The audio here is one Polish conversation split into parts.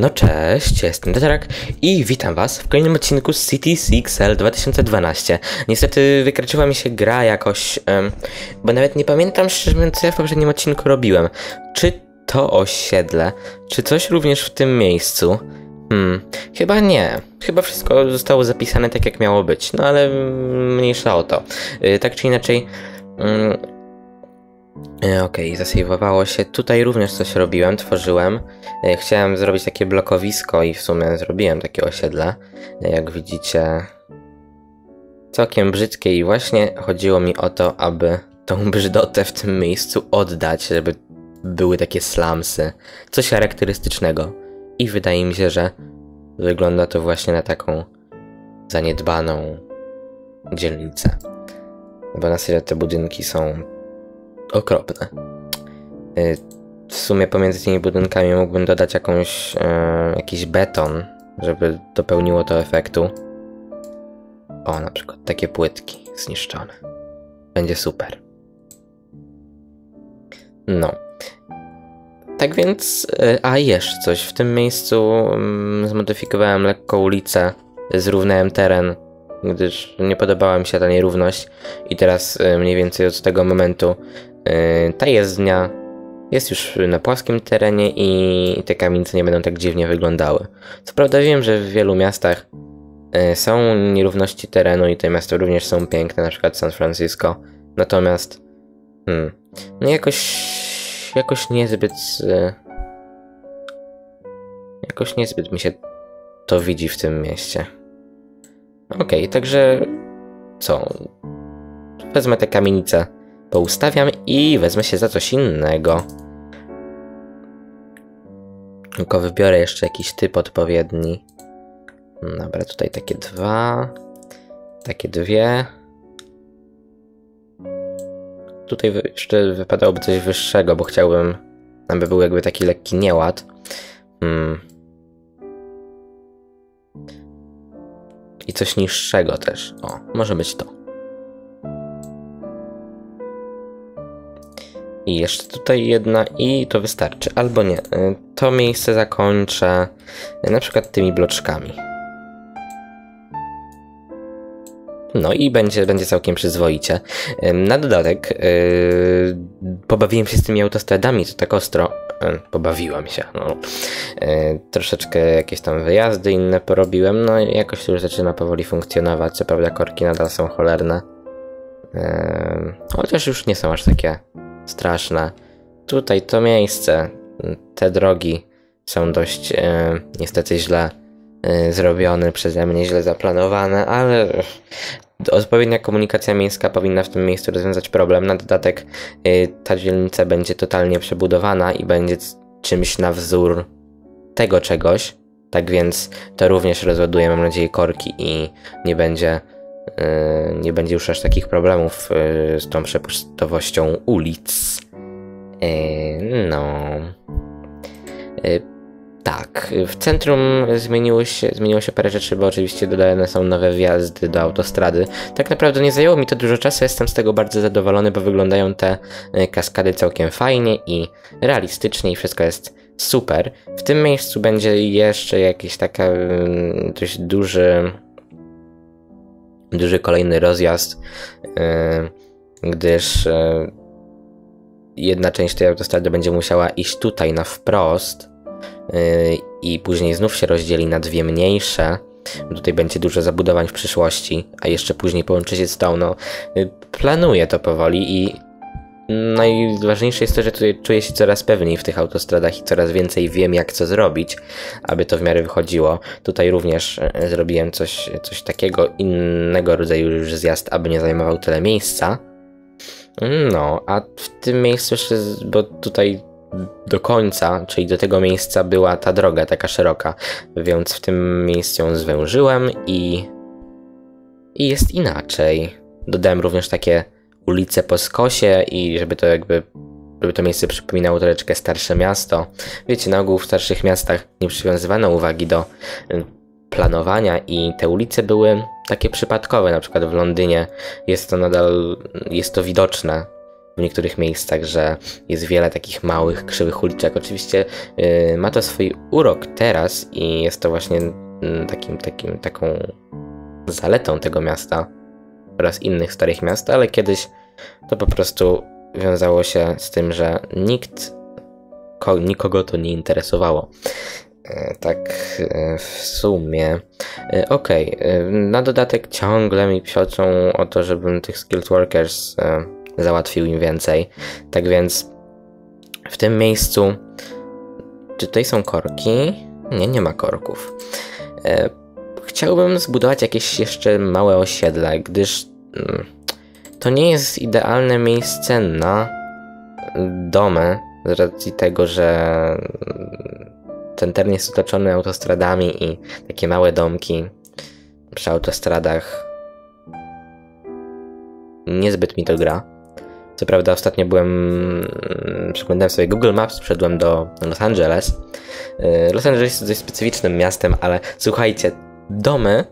No cześć, jestem Datarak i witam was w kolejnym odcinku Cities XL 2012. Niestety wykraczyła mi się gra jakoś, em, bo nawet nie pamiętam szczerze mówiąc co ja w poprzednim odcinku robiłem. Czy to osiedle, czy coś również w tym miejscu? Hmm, chyba nie. Chyba wszystko zostało zapisane tak jak miało być, no ale mm, mniejsza o to. Y, tak czy inaczej... mm, E, Okej, zasejwowało się. Tutaj również coś robiłem, tworzyłem. E, Chciałem zrobić takie blokowisko i w sumie zrobiłem takie osiedle. E, Jak widzicie, całkiem brzydkie i właśnie chodziło mi o to, aby tą brzydotę w tym miejscu oddać, żeby były takie slamsy. Coś charakterystycznego. I wydaje mi się, że wygląda to właśnie na taką zaniedbaną dzielnicę. Bo na serio te budynki są okropne. Y, W sumie pomiędzy tymi budynkami mógłbym dodać jakąś, e, jakiś beton, żeby dopełniło to efektu. O, na przykład takie płytki zniszczone. Będzie super. No. Tak więc, e, a jeszcze coś. W tym miejscu mm, zmodyfikowałem lekko ulicę, zrównałem teren, gdyż nie podobała mi się ta nierówność. I teraz e, mniej więcej od tego momentu ta jezdnia jest już na płaskim terenie i te kamienice nie będą tak dziwnie wyglądały. Co prawda wiem, że w wielu miastach e, są nierówności terenu i te miasta również są piękne, na przykład San Francisco. Natomiast hmm, no jakoś jakoś niezbyt e, jakoś niezbyt mi się to widzi w tym mieście. Okej, także co? Wezmę te kamienice, poustawiam i wezmę się za coś innego. Tylko wybiorę jeszcze jakiś typ odpowiedni. Dobra, tutaj takie dwa. Takie dwie. Tutaj jeszcze wypadałoby coś wyższego, bo chciałbym, aby był jakby taki lekki nieład. Hmm. I coś niższego też. O, może być to. I jeszcze tutaj jedna i to wystarczy. Albo nie. Y, To miejsce zakończę y, na przykład tymi bloczkami. No i będzie, będzie całkiem przyzwoicie. Ym, Na dodatek yy, pobawiłem się z tymi autostradami, to tak ostro. Yy, pobawiłem się. No. Yy, troszeczkę jakieś tam wyjazdy inne porobiłem, no i jakoś to już zaczyna powoli funkcjonować. Co prawda korki nadal są cholerne. Chociaż już nie są aż takie straszne. Tutaj to miejsce, te drogi są dość e, niestety źle e, zrobione przeze mnie, źle zaplanowane, ale odpowiednia komunikacja miejska powinna w tym miejscu rozwiązać problem. Na dodatek e, ta dzielnica będzie totalnie przebudowana i będzie czymś na wzór tego czegoś. Tak więc to również rozładuje, mam nadzieję, korki i nie będzie nie będzie już aż takich problemów yy, z tą przepustowością ulic. Yy, No. Tak, w centrum zmieniło się, zmieniło się parę rzeczy, bo oczywiście dodane są nowe wjazdy do autostrady. Tak naprawdę nie zajęło mi to dużo czasu, jestem z tego bardzo zadowolony, bo wyglądają te kaskady całkiem fajnie i realistycznie i wszystko jest super. W tym miejscu będzie jeszcze jakiś taka yy, dość duży duży kolejny rozjazd, yy, gdyż yy, jedna część tej autostrady będzie musiała iść tutaj na wprost yy, i później znów się rozdzieli na dwie mniejsze. Tutaj będzie dużo zabudowań w przyszłości, a jeszcze później połączy się z tą. No, planuję to powoli i najważniejsze jest to, że tutaj czuję się coraz pewniej w tych autostradach i coraz więcej wiem, jak co zrobić, aby to w miarę wychodziło. Tutaj również e, zrobiłem coś, coś takiego, innego rodzaju już zjazd, aby nie zajmował tyle miejsca. No, a w tym miejscu bo tutaj do końca, czyli do tego miejsca była ta droga taka szeroka, więc w tym miejscu ją zwężyłem i, i jest inaczej. Dodałem również takie ulice po skosie i żeby to jakby żeby to miejsce przypominało troszeczkę starsze miasto. Wiecie, na ogół w starszych miastach nie przywiązywano uwagi do y, planowania i te ulice były takie przypadkowe, na przykład w Londynie jest to nadal, jest to widoczne. w niektórych miejscach, że jest wiele takich małych, krzywych uliczek. Oczywiście yy, ma to swój urok teraz i jest to właśnie yy, takim, takim, taką zaletą tego miasta oraz innych starych miast, ale kiedyś to po prostu wiązało się z tym, że nikt, ko, nikogo to nie interesowało. E, tak e, w sumie. E, okej, okay. na dodatek ciągle mi psioczą o to, żebym tych skilled workers załatwił im więcej. Tak więc w tym miejscu. Czy tutaj są korki? Nie, nie ma korków. Chciałbym zbudować jakieś jeszcze małe osiedle, gdyż mm, to nie jest idealne miejsce na domy, z racji tego, że ten teren jest otoczony autostradami i takie małe domki przy autostradach niezbyt mi to gra. Co prawda ostatnio byłem, mm, przeglądałem sobie Google Maps, wszedłem do Los Angeles. Y, Los Angeles jest dość specyficznym miastem, ale słuchajcie, domy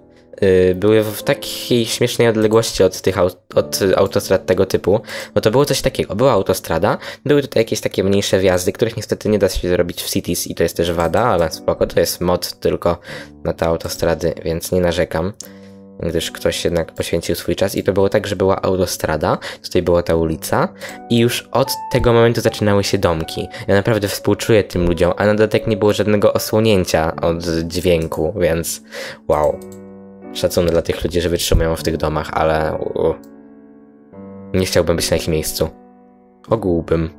Y, były w takiej śmiesznej odległości od tych aut od autostrad tego typu, bo to było coś takiego. Była autostrada, były tutaj jakieś takie mniejsze wjazdy, których niestety nie da się zrobić w cities i to jest też wada, ale spoko, to jest mod tylko na te autostrady, więc nie narzekam gdyż ktoś jednak poświęcił swój czas i to było tak, że była autostrada, tutaj była ta ulica i już od tego momentu zaczynały się domki. Ja naprawdę współczuję tym ludziom, a na dodatek nie było żadnego osłonięcia od dźwięku, więc wow. Szacunek dla tych ludzi, że wytrzymują w tych domach, ale u, nie chciałbym być na ich miejscu. Ogółbym.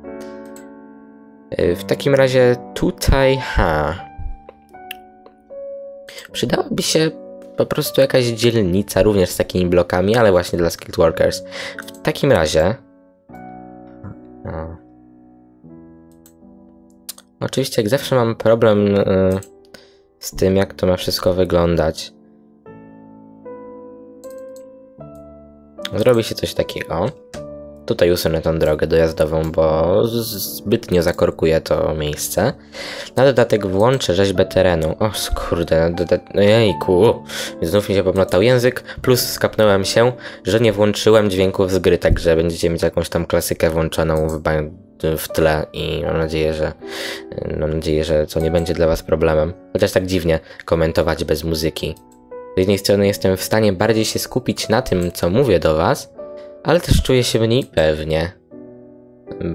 W takim razie tutaj, ha. Przydałaby się po prostu jakaś dzielnica, również z takimi blokami, ale właśnie dla skilled workers. W takim razie. Oczywiście, jak zawsze mam problem y, z tym, jak to ma wszystko wyglądać. Zrobi się coś takiego. Tutaj usunę tą drogę dojazdową, bo zbytnio zakorkuje to miejsce. Na dodatek włączę rzeźbę terenu. O skurde, na dodatek... Jejku, znów mi się pomlatał język, plus skapnąłem się, że nie włączyłem dźwięków z gry, także będziecie mieć jakąś tam klasykę włączoną w, w tle i mam nadzieję, że mam nadzieję, że to nie będzie dla was problemem. Chociaż tak dziwnie komentować bez muzyki. Z jednej strony jestem w stanie bardziej się skupić na tym, co mówię do Was, ale też czuję się mniej pewnie,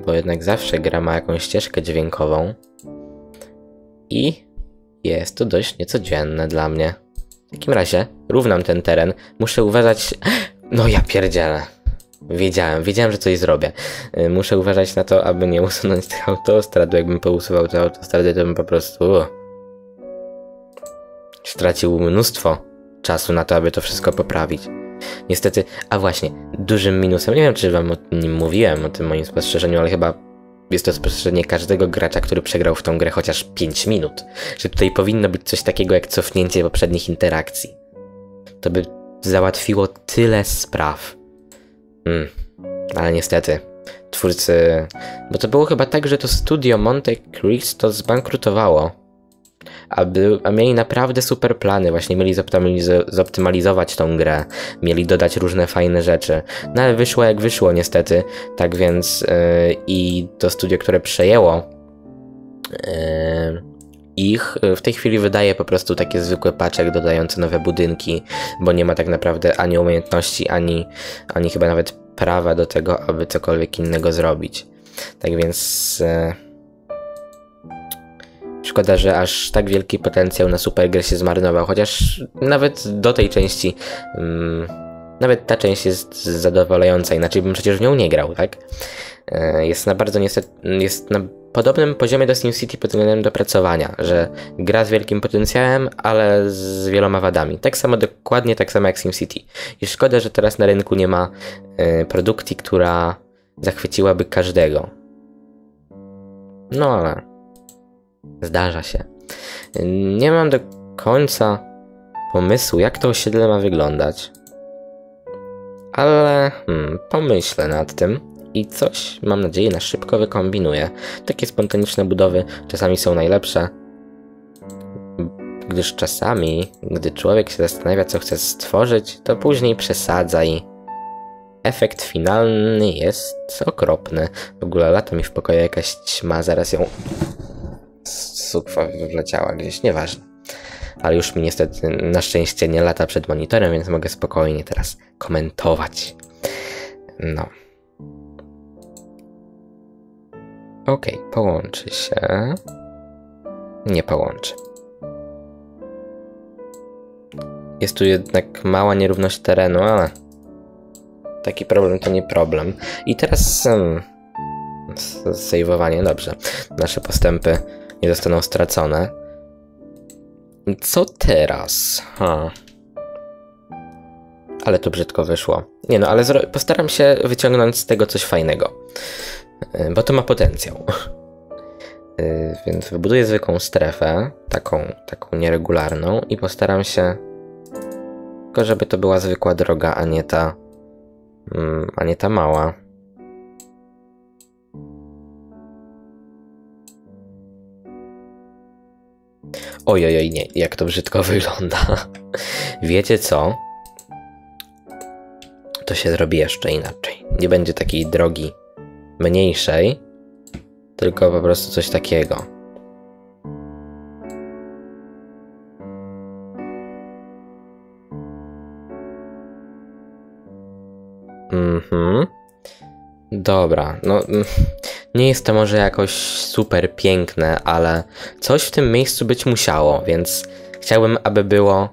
bo jednak zawsze gra ma jakąś ścieżkę dźwiękową i jest to dość niecodzienne dla mnie. W takim razie równam ten teren, muszę uważać... No ja pierdzielę. Wiedziałem, wiedziałem, że coś zrobię. Muszę uważać na to, aby nie usunąć tych autostrad, jakbym pousuwał te autostrady, to bym po prostu... Stracił mnóstwo czasu na to, aby to wszystko poprawić. Niestety, a właśnie, dużym minusem, nie wiem czy wam o nim mówiłem, o tym moim spostrzeżeniu, ale chyba jest to spostrzeżenie każdego gracza, który przegrał w tą grę chociaż 5 minut, że tutaj powinno być coś takiego jak cofnięcie poprzednich interakcji. To by załatwiło tyle spraw. Hmm, ale niestety, twórcy... Bo to było chyba tak, że to studio Monte Cristo zbankrutowało a, by, a mieli naprawdę super plany, właśnie mieli zoptymalizować tą grę, mieli dodać różne fajne rzeczy. No ale wyszło jak wyszło niestety, tak więc yy, i to studio, które przejęło yy, ich w tej chwili wydaje po prostu takie zwykłe paczek dodające nowe budynki, bo nie ma tak naprawdę ani umiejętności, ani, ani chyba nawet prawa do tego, aby cokolwiek innego zrobić. Tak więc... Yy, Szkoda, że aż tak wielki potencjał na Supergrę się zmarnował, chociaż nawet do tej części, um, nawet ta część jest zadowalająca, inaczej bym przecież w nią nie grał, tak? E, jest na bardzo niestety, jest na podobnym poziomie do SimCity pod względem dopracowania, że gra z wielkim potencjałem, ale z wieloma wadami. Tak samo dokładnie tak samo jak SimCity. I szkoda, że teraz na rynku nie ma y, produkcji, która zachwyciłaby każdego. No ale Zdarza się. Nie mam do końca pomysłu, jak to osiedle ma wyglądać. Ale hmm, pomyślę nad tym i coś, mam nadzieję, na szybko wykombinuję. Takie spontaniczne budowy czasami są najlepsze, gdyż czasami, gdy człowiek się zastanawia, co chce stworzyć, to później przesadza i efekt finalny jest okropny. W ogóle lata mi w pokoju jakaś ćma, zaraz ją sukwa wleciała gdzieś, nieważne. Ale już mi niestety na szczęście nie lata przed monitorem, więc mogę spokojnie teraz komentować. No. Ok, połączy się. Nie połączy. Jest tu jednak mała nierówność terenu, ale taki problem to nie problem. I teraz um, dobrze. Nasze postępy nie zostaną stracone. Co teraz? Ha. Ale to brzydko wyszło. Nie no, ale postaram się wyciągnąć z tego coś fajnego. Y, bo to ma potencjał. Y, więc wybuduję zwykłą strefę, taką, taką nieregularną i postaram się tylko żeby to była zwykła droga, a nie ta mm, a nie ta mała. Ojojoj, nie, jak to brzydko wygląda. Wiecie co? To się zrobi jeszcze inaczej. Nie będzie takiej drogi mniejszej, tylko po prostu coś takiego. Mhm. Dobra, no nie jest to może jakoś super piękne, ale coś w tym miejscu być musiało, więc chciałbym, aby było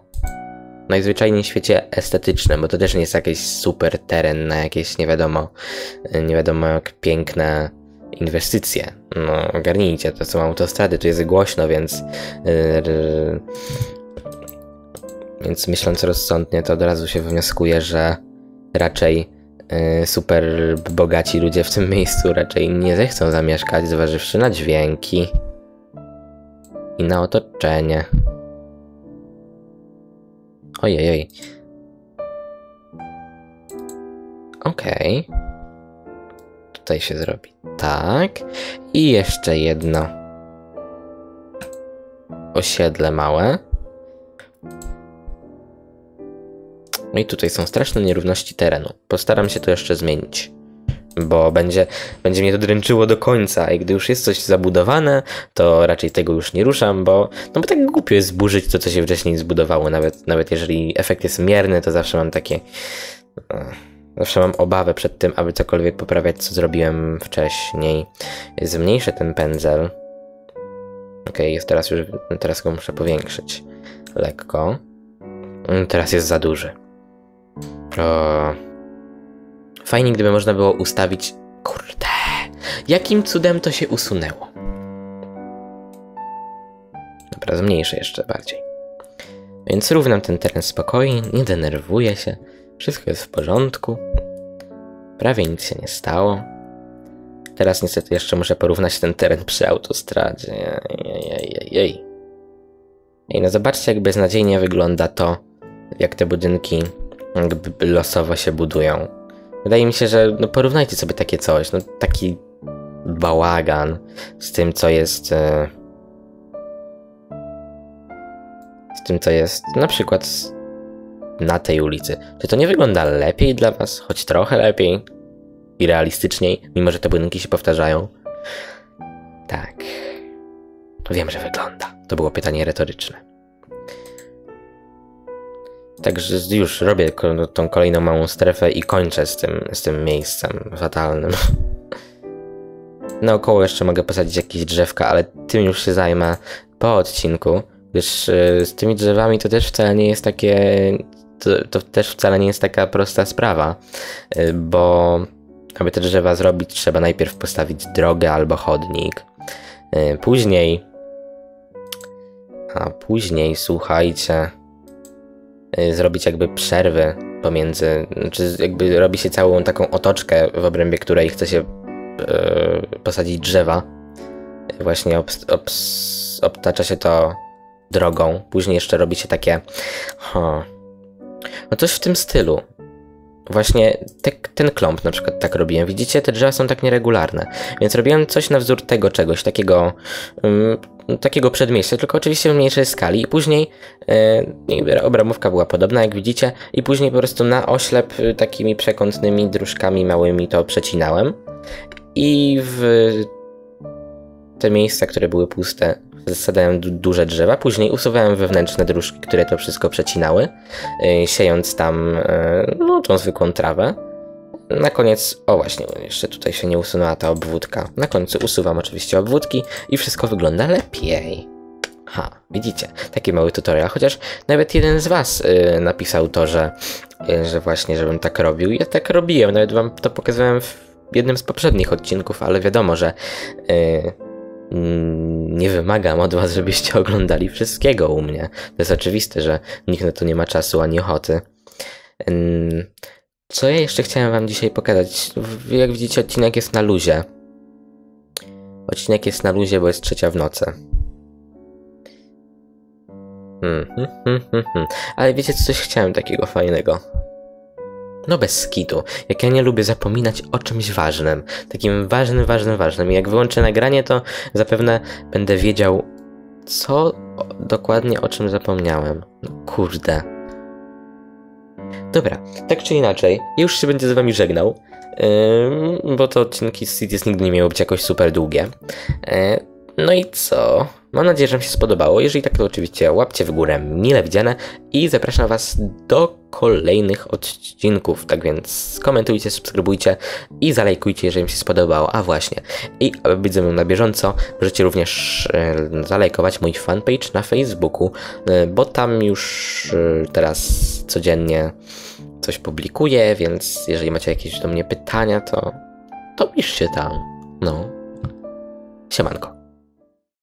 najzwyczajniej w świecie estetyczne, bo to też nie jest jakiś super teren na jakieś nie wiadomo, nie wiadomo jak piękne inwestycje. No, ogarnijcie, to są autostrady, tu jest głośno, więc yy, więc myśląc rozsądnie, to od razu się wnioskuje, że raczej super bogaci ludzie w tym miejscu raczej nie zechcą zamieszkać, zważywszy na dźwięki i na otoczenie. Ojej. Okej. Okay. Tutaj się zrobi tak. I jeszcze jedno osiedle małe. No i tutaj są straszne nierówności terenu. Postaram się to jeszcze zmienić. Bo będzie, będzie mnie to dręczyło do końca i gdy już jest coś zabudowane, to raczej tego już nie ruszam, bo, no bo tak głupio jest zburzyć to, co się wcześniej zbudowało. Nawet, nawet jeżeli efekt jest mierny, to zawsze mam takie... Zawsze mam obawę przed tym, aby cokolwiek poprawiać, co zrobiłem wcześniej. Zmniejszę ten pędzel. Ok, jest teraz już, teraz go muszę powiększyć. Lekko. Teraz jest za duży. O. Fajnie, gdyby można było ustawić... Kurde. Jakim cudem to się usunęło? Dobra, zmniejszę jeszcze bardziej. Więc równam ten teren spokojnie, nie denerwuję się. Wszystko jest w porządku. Prawie nic się nie stało. Teraz niestety jeszcze muszę porównać ten teren przy autostradzie. Jej, jej, Ej, no zobaczcie jak beznadziejnie wygląda to, jak te budynki losowo się budują. Wydaje mi się, że no porównajcie sobie takie coś, no taki bałagan z tym, co jest... E, z tym, co jest na przykład na tej ulicy. Czy to nie wygląda lepiej dla was? Choć trochę lepiej i realistyczniej, mimo że te budynki się powtarzają? Tak. Wiem, że wygląda. To było pytanie retoryczne. Także już robię tą kolejną małą strefę i kończę z tym, z tym miejscem fatalnym. Naokoło jeszcze mogę posadzić jakieś drzewka, ale tym już się zajmę po odcinku, gdyż y, z tymi drzewami to też wcale nie jest takie to, to też wcale nie jest taka prosta sprawa, y, bo aby te drzewa zrobić, trzeba najpierw postawić drogę albo chodnik. Y, później, a później, słuchajcie, zrobić jakby przerwy pomiędzy, czy jakby robi się całą taką otoczkę, w obrębie której chce się posadzić drzewa. Właśnie obtacza się to drogą. Później jeszcze robi się takie. Huh, no coś w tym stylu. Właśnie te, ten klomp na przykład tak robiłem. Widzicie, te drzewa są tak nieregularne. Więc robiłem coś na wzór tego czegoś, takiego, um, takiego przedmieścia, tylko oczywiście w mniejszej skali. I później yy, obramówka była podobna, jak widzicie. I później po prostu na oślep y, takimi przekątnymi dróżkami małymi to przecinałem. I w te miejsca, które były puste, zasadałem duże drzewa, później usuwałem wewnętrzne dróżki, które to wszystko przecinały, yy, siejąc tam yy, no, tą zwykłą trawę. Na koniec, o właśnie, jeszcze tutaj się nie usunęła ta obwódka. Na końcu usuwam oczywiście obwódki i wszystko wygląda lepiej. Ha, widzicie, taki mały tutorial, chociaż nawet jeden z was yy, napisał to, że, że właśnie, żebym tak robił. Ja tak robiłem, nawet wam to pokazywałem w jednym z poprzednich odcinków, ale wiadomo, że nie wymagam od was, żebyście oglądali wszystkiego u mnie. To jest oczywiste, że nikt na to nie ma czasu ani ochoty. Co ja jeszcze chciałem wam dzisiaj pokazać? Jak widzicie, odcinek jest na luzie. Odcinek jest na luzie, bo jest trzecia w nocy. Hmm, hmm, hmm, hmm, hmm. Ale wiecie, coś chciałem takiego fajnego. No bez skitu. Jak ja nie lubię zapominać o czymś ważnym. Takim ważnym, ważnym, ważnym. I jak wyłączę nagranie, to zapewne będę wiedział, co dokładnie o czym zapomniałem. No kurde. Dobra, tak czy inaczej, już się będę z wami żegnał. Yy, bo to odcinki z Cities nigdy nie miały być jakoś super długie. Yy, no i co? Mam nadzieję, że Wam się spodobało. Jeżeli tak, to oczywiście łapcie w górę mile widziane i zapraszam Was do kolejnych odcinków. Tak więc komentujcie, subskrybujcie i zalajkujcie, jeżeli Wam się spodobało. A właśnie, i aby być ze mną na bieżąco, możecie również e, zalajkować mój fanpage na Facebooku, e, bo tam już e, teraz codziennie coś publikuję, więc jeżeli macie jakieś do mnie pytania, to, to piszcie tam. No. Siemanko.